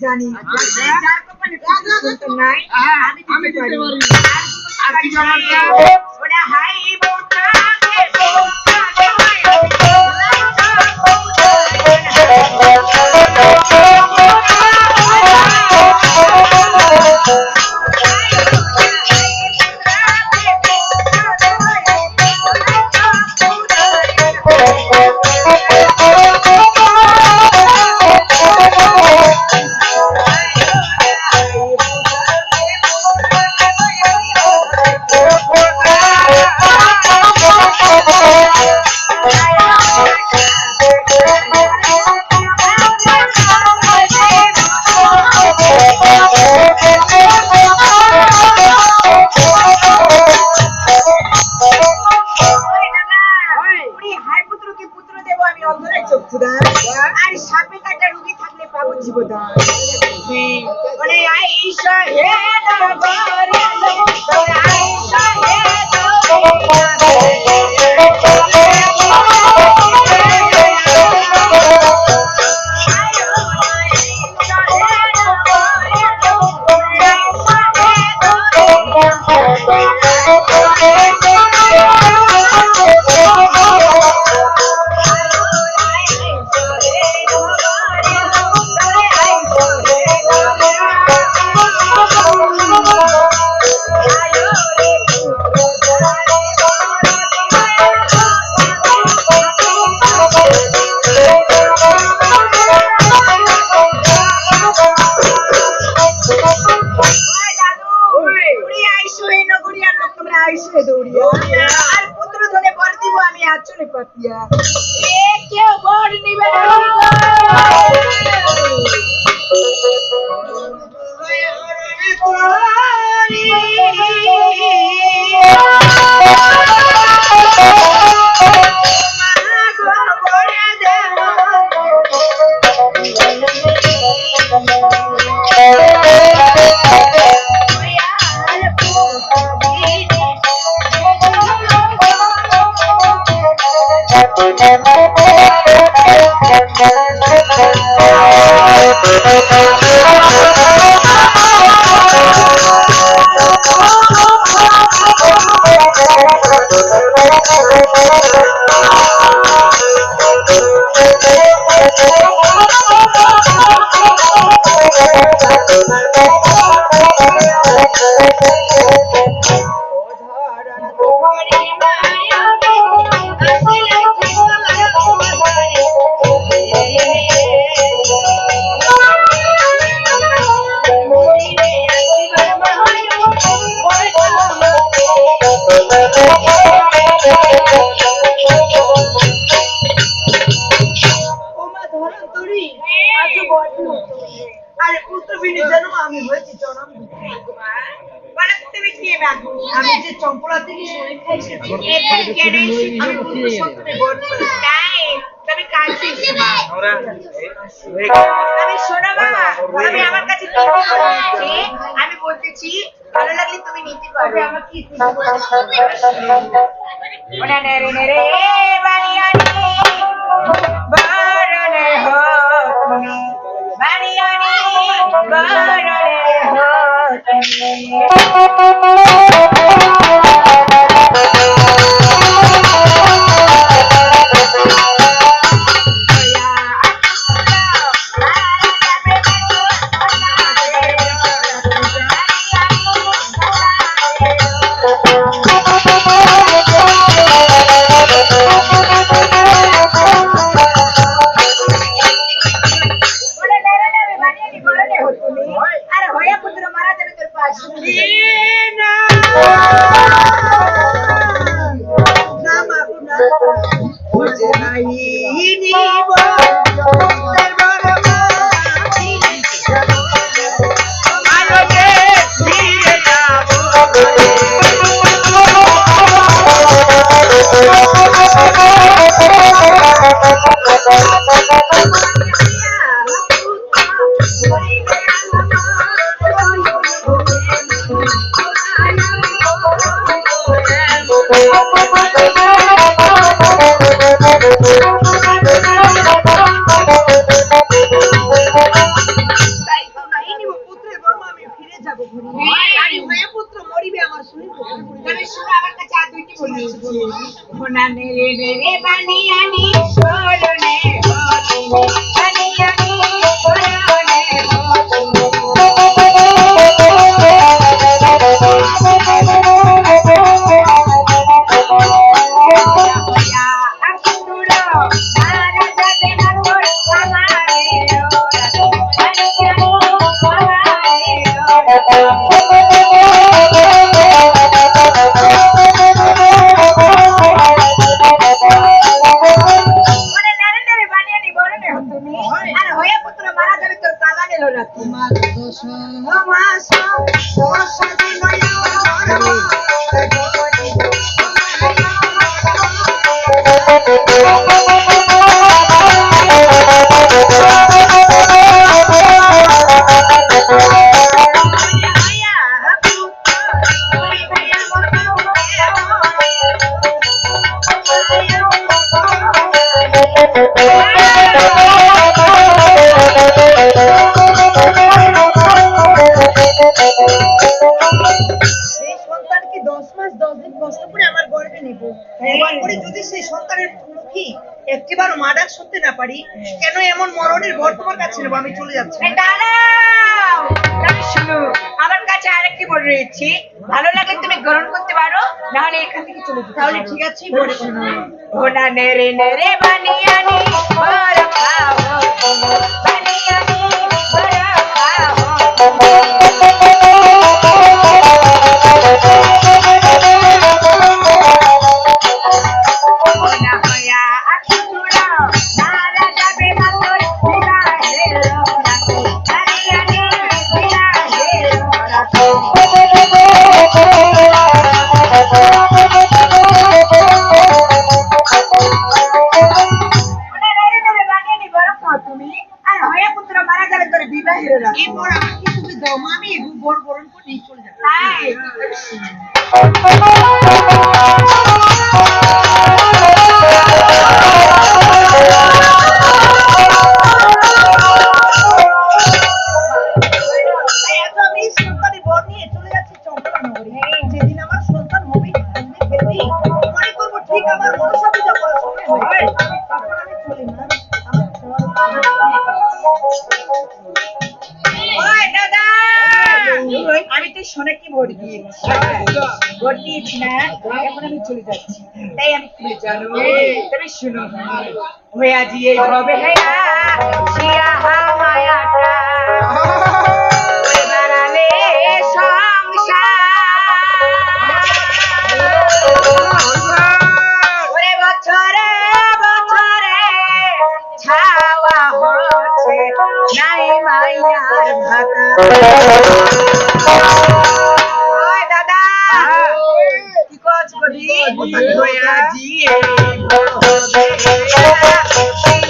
বাইরে জানি ওমা আজ বড় আরে পুত্র বিনি আমি হয়েছি জনম বলে তুমি কি মাগো আমি যে চম্পলা থেকে শুনে খাইছি আমি পুত্র সন্তানে বড় তাই তুমি কাঁদছিস আমি শোনো বাবা আমি আমার কাছে আমি বলতেছি ভালো লাগলে তুমি নিতে পারবে আমার কি ওনা রে রে বানিয়ানি বারনে Brian. আর হয়ে পুত্র মারা যাবে তোর কালা গেল রাতে। মাস দশ দিন সেই একটিবার শুনতে না পারি কেন এমন মরণের ঘর তোমার কাছে নেব? আমি চলে যাচ্ছি। দাঁড়াও! শোনো আমার কাছে আরেকটি রয়েছে। ভালো লাগলে তুমি গ্রহণ করতে পারো নাহলে এখান থেকে চলে যেতে তাহলে ঠিক আছে বলে শোনো। ওনা নেরে নেরে বানিয়ানি বড় খাও বানিয়ানি বড় খাও ভোট দিয়েছি ভোট দিয়েছি না এখন আমি চলে যাচ্ছি তাই আমি চলে জানো তবে শুনো হয়ে আজি এই নাই মাইয়ার ভাতা Goiadinho, goiadinho, goiadinho.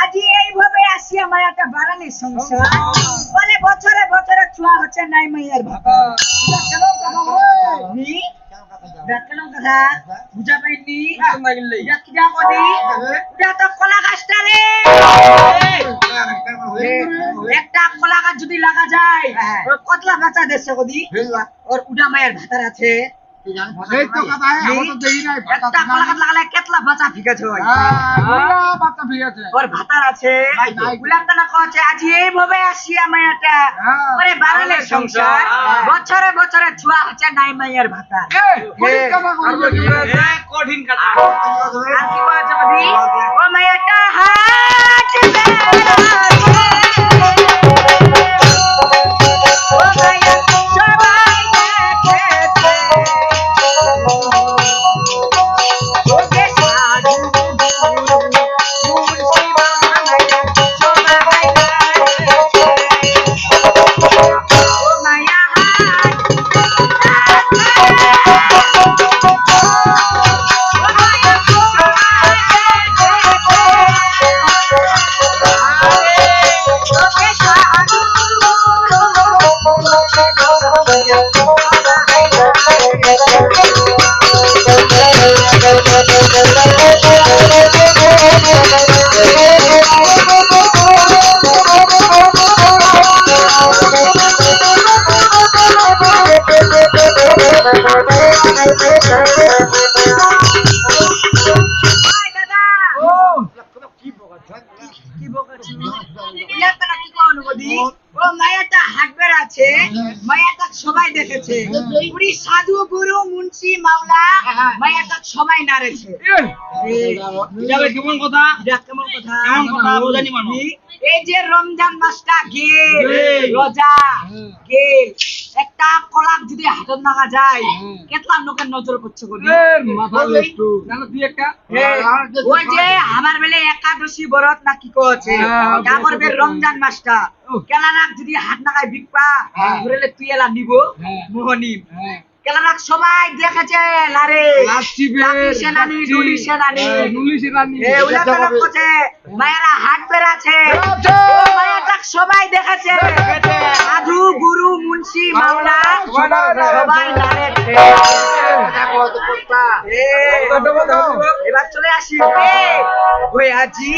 আজি এইভাবে আসি আমার একটা বাড়ানির সংসার। বলে বছরে বছরে ছোঁয়া হচ্ছে নাই মাইয়ের ভাতা বুঝা পাইনি। হ্যাঁ। কলা গাছটা রে। ওর কতলা বাচ্চা দেশে কদি? ওর উডা মায়ের ভাতার আছে। একটা কলা গাছ কেতলা বাচ্চা ফিকেছে ওর ভাতার আছে। গুলাম না আজ এইভাবে আসিয়া মায়াটা হ্যাঁ। ওরে বাড়ালে সংসার। বছরে বছরে ছুয়া হচ্ছে নাই মাইয়ার ভাতা। কঠিন কথা আর কি ও মায়াটা সবাই যাবে কেমন কথা? কেমন কথা? কেমন কথা? রোজানি মানুষ। এই যে রমজান মাসটা গেল গেল। রোজা গেল একটা কলাপ যদি হাতত নাগা যায় কেতলা লোকের নজর করছে ওই যে আমার বেলে একাদশী ব্রত না কি কছে হ্যাঁ, আমার বেল রমজান মাসটা। কেলানাক যদি হাত নাগায় বিকপা ধরেলে তুই এলা নিব। হ্যাঁ। মোহনিম। কেলানাক সবাই দেখেছে লারে। সেনানি ডুলি সেনানি। তারা মায়েরা হাট বেরাছে মায়েরা সবাই দেখেছে। সাধু গুরু মুন্সি মাওলা সবাই এবার চলে আসি। এ, ওই আজি